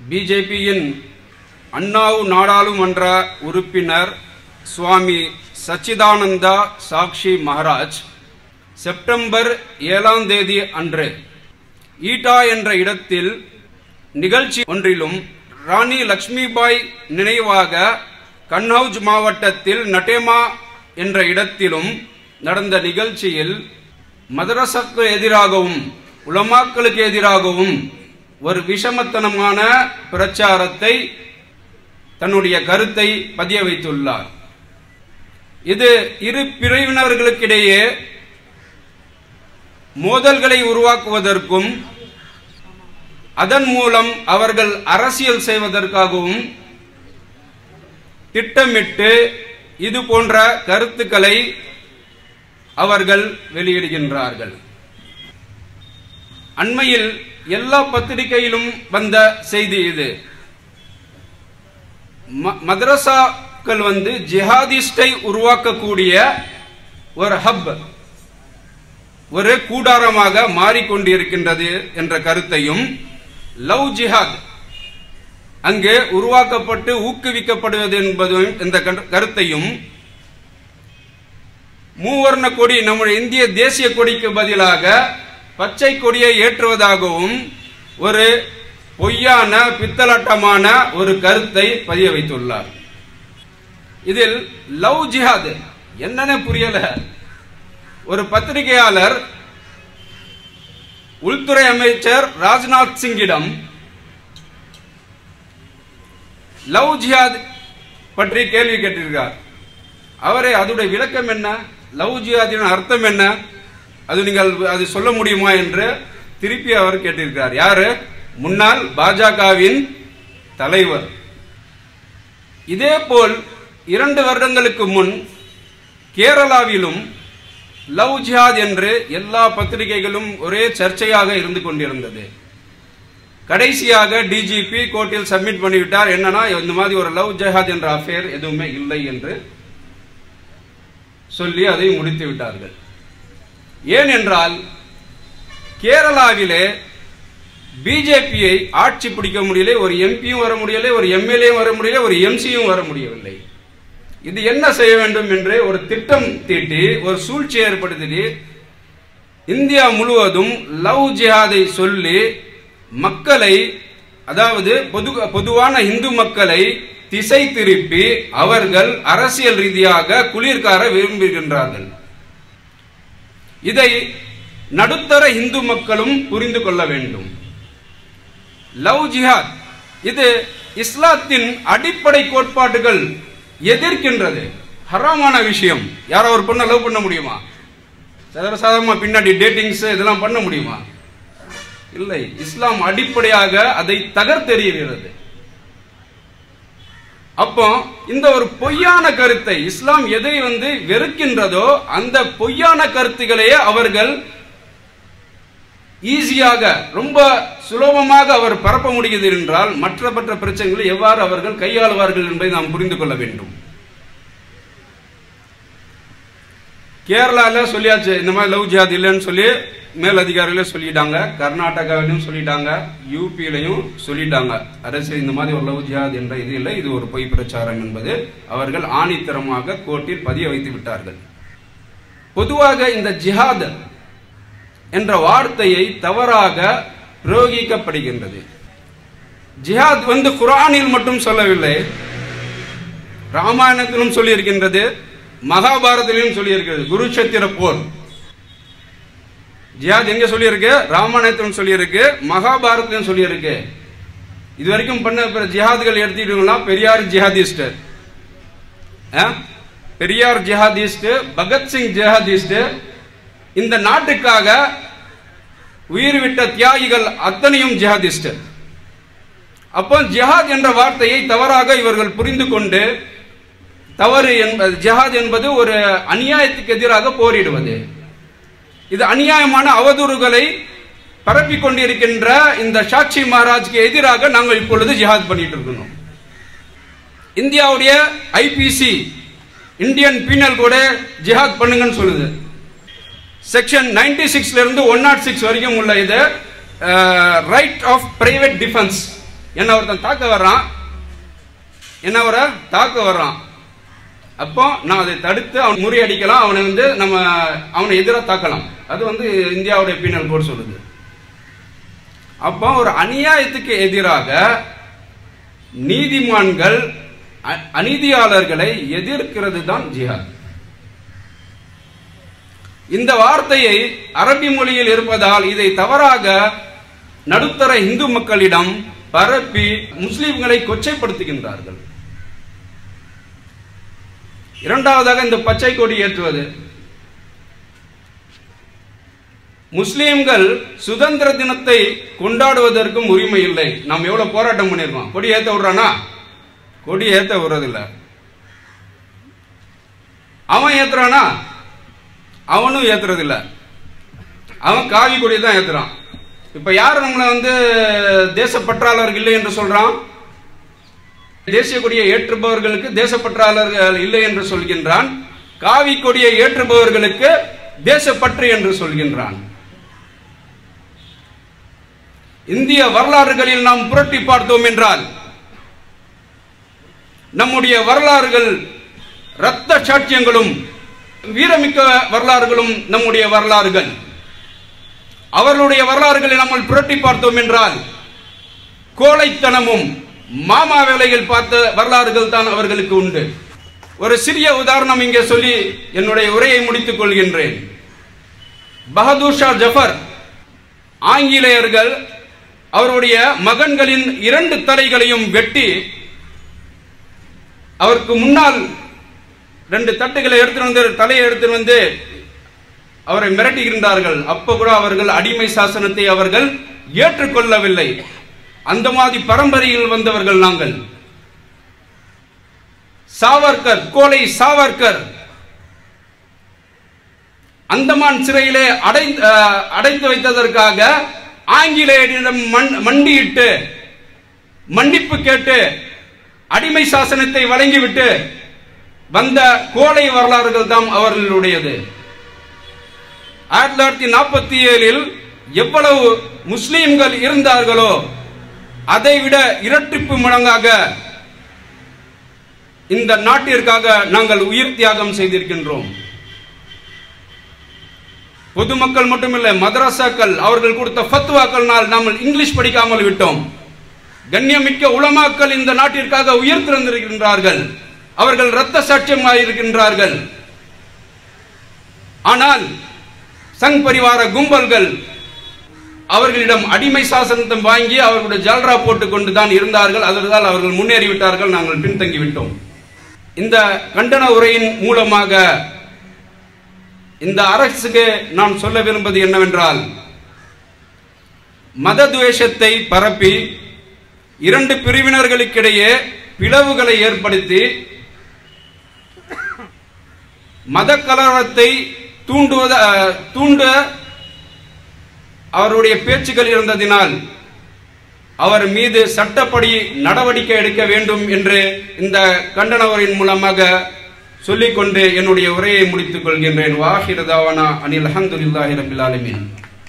பிஜேபியின் அண்ணாவு நாடாளுமன்ற உறுப்பினர் சுவாமி சச்சிதானந்தா சாக்ஷி மகாராஜ் செப்டம்பர் ஏழாம் தேதி அன்று ஈட்டா என்ற இடத்தில் நிகழ்ச்சி ஒன்றிலும் ராணி லக்ஷ்மிபாய் நினைவாக கன்ஹவுஜ் மாவட்டத்தில் நட்டேமா என்ற இடத்திலும் நடந்த நிகழ்ச்சியில் மதரசக்கு எதிராகவும் உலமாக்களுக்கு எதிராகவும் ஒரு விஷமத்தனமான பிரச்சாரத்தை தன்னுடைய கருத்தை பதிய வைத்துள்ளார் இது இரு பிரிவினர்களுக்கிடையே மோதல்களை உருவாக்குவதற்கும் அதன் மூலம் அவர்கள் அரசியல் செய்வதற்காகவும் திட்டமிட்டு இது போன்ற கருத்துக்களை அவர்கள் வெளியிடுகின்றார்கள். அண்மையில் எல்லா பத்திரிகையிலும் வந்த செய்தி இது. ம- மதரசாக்கள் வந்து ஜிஹாதிஸ்டை உருவாக்கக்கூடிய ஒரு ஹப் ஒரு கூடாரமாக மாறிக்கொண்டிருக்கின்றது என்ற கருத்தையும் லவ் ஜிஹாத் அங்கே உருவாக்கப்பட்டு ஊக்குவிக்கப்படுவது என்பதும் இந்த கரு- கருத்தையும் மூவர்ண கொடி நம்முடைய இந்திய தேசிய கொடிக்கு பதிலாக பச்சை கொடியை ஏற்றுவதாகவும் ஒரு பொய்யான பித்தலாட்டமான ஒரு கருத்தை பதிய வைத்துள்ளார். இதில் லவ் ஜிஹாத் என்னன்னு புரியல. ஒரு பத்திரிகையாளர் உள்துறை அமைச்சர் ராஜ்நாத் சிங்கிடம் லவ் ஜிஹாத் பற்றி கேள்வி கேட்டிருக்கார். அவரே அதோட விளக்கம் என்ன? லவ் ஜிஹாதின் அர்த்தம் என்ன? அது நீங்கள் அது சொல்ல முடியுமா என்று திருப்பி அவர் கேட்டிருக்கிறார். யாரு? முன்னாள் பாஜகவின் தலைவர். இதேபோல் இரண்டு வருடங்களுக்கு முன் கேரளாவிலும் லவ் ஜிஹாத் என்று எல்லா பத்திரிகைகளும் ஒரே சர்ச்சையாக இருந்து கொண்டிருந்தது. கடைசியாக டிஜிபி கோர்ட்டில் சப்மிட் பண்ணிவிட்டார். என்னன்னா இந்த மாதிரி ஒரு லவ் ஜெஹாத் என்ற அஃபேர் எதுவுமே இல்லை என்று சொல்லி அதை முடித்து விட்டார்கள். ஏனென்றால் கேரளாவிலே பிஜேபியை ஆட்சி பிடிக்க முடியல ஒரு எம்பியும் வர முடியலை ஒரு எம்எல்ஏ வர முடியல ஒரு எம்சியும் வர முடியவில்லை. இது என்ன செய்ய வேண்டும் என்று ஒரு திட்டம் தீட்டி ஒரு சூழ்ச்சி ஏற்படுத்தி இந்தியா முழுவதும் லவ் ஜிஹாதை சொல்லி மக்களை அதாவது பொது பொதுவான இந்து மக்களை திசை திருப்பி அவர்கள் அரசியல் ரீதியாக குளிர்கார விரும்புகின்றார்கள். இதை நடுத்தர இந்து மக்களும் புரிந்து கொள்ள வேண்டும். லவ் ஜிஹாத் இது இஸ்லாத்தின் அடிப்படை கோட்பாடுகள் எதிர்க்கின்றது. ஹராமான விஷயம். யாரோ ஒரு பொண்ணை லவ் பண்ண முடியுமா? சாதாரணமா பின்னாடி டேட்டிங்ஸ் இதெல்லாம் பண்ண முடியுமா? இல்லை. இஸ்லாம் அடிப்படையாக அதை தகர்த்தெறிகிறது. அப்போ இந்த ஒரு பொய்யான கருத்தை இஸ்லாம் எதை வந்து வெறுக்கின்றதோ அந்த பொய்யான கருத்துக்களையே அவர்கள் ஈஸியாக ரொம்ப சுலபமாக அவர் பரப்ப முடிகிறது என்றால் மற்ற மற்ற பிரச்சனைகளை எவ்வாறு அவர்கள் கையாளுவார்கள் என்பதை நாம் புரிந்து கொள்ள வேண்டும். கேரளாவில் சொல்லியாச்சு இந்த மாதிரி லவ் ஜிஹாத் இல்லைன்னு சொல்லி மேல் அதிகாரிகளே சொல்லிட்டாங்க கர்நாடகாவிலையும் சொல்லிட்டாங்க யூபியிலையும் சொல்லிட்டாங்க. அரசு இந்த மாதிரி ஒரு லவ் ஜிஹாத் என்ற இது இல்லை இது ஒரு பொய் பிரச்சாரம் என்பது அவர்கள் ஆணித்தரமாக கோர்ட்டில் பதிய வைத்து விட்டார்கள். பொதுவாக இந்த ஜிஹாத் என்ற வார்த்தையை தவறாக பிரயோகிக்கப்படுகின்றது. ஜிஹாத் வந்து குரானில் மட்டும் சொல்லவில்லை ராமாயணத்திலும் சொல்லியிருக்கின்றது மகாபாரதத்திலும் சொல்லியிருக்கிறது. குருஷத்திர போர். ஜியாத் எங்க சொல்லியிருக்கு? ராமாயணத்திலும் சொல்லியிருக்கு. மகாபாரதத்திலும் சொல்லியிருக்கு. இது வரைக்கும் பண்ண பிற ஜிஹாதுகள் எடுத்துக்கிட்டோம்னா பெரியார் ஜிஹாதிஸ்ட் ஆ? பெரியார் ஜிஹாதிஸ்ட் பகத்சிங் ஜிஹாதிஸ்ட் இந்த நாட்டுக்காக உயிர் விட்ட தியாகிகள் அத்தனையும் ஜிஹாதிஸ்ட். அப்போ ஜிஹாத் என்ற வார்த்தையை தவறாக இவர்கள் புரிந்து கொண்டு தவறு என்பது ஜஹாத் என்பது ஒரு அநியாயத்துக்கு எதிராக போரிடுவது. இது அநியாயமான அவதூறுகளை பரப்பிக் கொண்டிருக்கின்ற இந்த சாட்சி மகாராஜ்க்கு எதிராக நாங்கள் இப்பொழுது ஜிஹாத் பண்ணிட்டு இருக்கணும் இந்தியாவுடைய ஐபிசி இந்தியன் பீனல் கூட ஜிஹாத் பண்ணுங்கன்னு சொல்லுது. செக்ஷன் 96 சிக்ஸ்ல இருந்து ஒன் நாட் சிக்ஸ் வரைக்கும் உள்ள இது ரைட் ஆஃப் பிரைவேட் டிஃபென்ஸ் என்ன ஒருத்தன் தாக்க வர்றான்? என்ன வர தாக்க வர்றான். அப்போ நான் அதை தடுத்து அவன் முறியடிக்கலாம் அவனை வந்து நம்ம அவனை எதிராக தாக்கலாம். அது வந்து இந்தியாவுடைய பீனல் கோட் சொல்லுது. அப்போ ஒரு அநியாயத்துக்கு எதிராக நீதிமான்கள் அ- அநீதியாளர்களை எதிர்க்கிறது தான் ஜிஹாத். இந்த வார்த்தையை அரபி மொழியில் இருப்பதால் இதை தவறாக நடுத்தர இந்து மக்களிடம் பரப்பி முஸ்லிம்களை கொச்சைப்படுத்துகின்றார்கள். இரண்டாவதாக இந்த பச்சை கொடி ஏற்றுவது. முஸ்லீம்கள் சுதந்திர தினத்தை கொண்டாடுவதற்கும் உரிமை இல்லை. நாம் எவ்வளவு போராட்டம் பண்ணிருக்கோம் கொடி ஏத்த விடுறானா? கொடி ஏத்த விடுறதில்ல. அவன் ஏத்துறானா? அவனும் ஏத்துறதில்ல. அவன் காவி கொடி தான் ஏத்துறான். இப்ப யார் நம்மளை வந்து தேசப்பற்றாளர்கள் இல்லை என்று சொல்றான்? தேசிய கொடியை ஏற்றுபவர்களுக்கு தேசப்பற்றாளர்கள் இல்லை என்று சொல்கின்றான். காவி கொடியை ஏற்றுபவர்களுக்கு தேசப்பற்று என்று சொல்கின்றான். இந்திய வரலாறுகளில் நாம் புரட்டி பார்த்தோம் என்றால் நம்முடைய வரலாறுகள் இரத்த சாட்சியங்களும் வீரமிக்க வரலாறுகளும் நம்முடைய வரலாறுகள். அவர்களுடைய வரலாறுகளை நம்ம புரட்டி பார்த்தோம் என்றால் கோழைத்தனமும் மாமா வேலையில் பார்த்த வரலாறுகள் தான் அவர்களுக்கு உண்டு. ஒரு சிறிய உதாரணம் இங்கே சொல்லி என்னுடைய உரையை முடித்துக் கொள்கின்றேன். பகதூர் ஷா ஜஃபர் ஆங்கிலேயர்கள் அவருடைய மகன்களின் இரண்டு தலைகளையும் வெட்டி அவருக்கு முன்னால் ரெண்டு தட்டுகளை எடுத்து வந்து தலையை எடுத்து வந்து அவரை மிரட்டுகின்றார்கள். அப்ப கூட அவர்கள் அடிமை சாசனத்தை அவர்கள் ஏற்றுக்கொள்ளவில்லை. அந்த மாதிரி பரம்பரையில் வந்தவர்கள் நாங்கள். சாவர்கர் கோலை சாவர்கர். அந்தமான் சிறையிலே அடைந்து அடைத்து வைத்ததற்காக ஆங்கிலேயரிடம் மண்டியிட்டு மன்னிப்பு கேட்டு அடிமை சாசனத்தை வழங்கிவிட்டு வந்த கோலை வரலாறுகள் தான் அவர்களுடையது. ஆயிரத்தி தொள்ளாயிரத்தி நாற்பத்தி ஏழில் எவ்வளவு முஸ்லீம்கள் இருந்தார்களோ அதைவிட இரட்டிப்பு மடங்காக இந்த நாட்டிற்காக நாங்கள் உயிர் தியாகம் செய்திருக்கின்றோம். பொதுமக்கள் மட்டுமில்லை மதரசாக்கள் அவர்கள் கொடுத்த ஃபத்வாக்கள்னால் நாம் இங்கிலீஷ் படிக்காமல் விட்டோம். கண்ணியமிக்க உலமாக்கள் இந்த நாட்டிற்காக உயிர் திறந்திருக்கின்றார்கள். அவர்கள் இரத்த சாட்சியமாயிருக்கின்றார்கள். ஆனால் சங் பரிவார கும்பல்கள் அவர்களிடம் அடிமை சாசனத்தை வாங்கி அவர்களுடைய ஜல்ரா போட்டுக் கொண்டு தான் இருந்தார்கள். அதனால் அவர்கள் முன்னேறிவிட்டார்கள். நாங்கள் பின்தங்கிவிட்டோம். இந்த கண்டன உரையின் மூலமாக இந்த அரசுக்கு நான் சொல்ல விரும்பது என்னவென்றால் மத துவேஷத்தை பரப்பி இரண்டு பிரிவினர்களுக்கிடையே பிளவுகளை ஏற்படுத்தி மத கலவரத்தை தூண்டுவத தூண்ட அவருடைய பேச்சுக்கள் இருந்ததினால் அவர் மீது சட்டப்படி நடவடிக்கை எடுக்க வேண்டும் என்று இந்த கண்டன உரையின் மூலமாக சொல்லிக்கொண்டு என்னுடைய உரையை முடித்துக் கொள்கின்றேன். வாஹிரதாவானா அனில் அஹமதுல்லாஹி ரபில் ஆலமின்.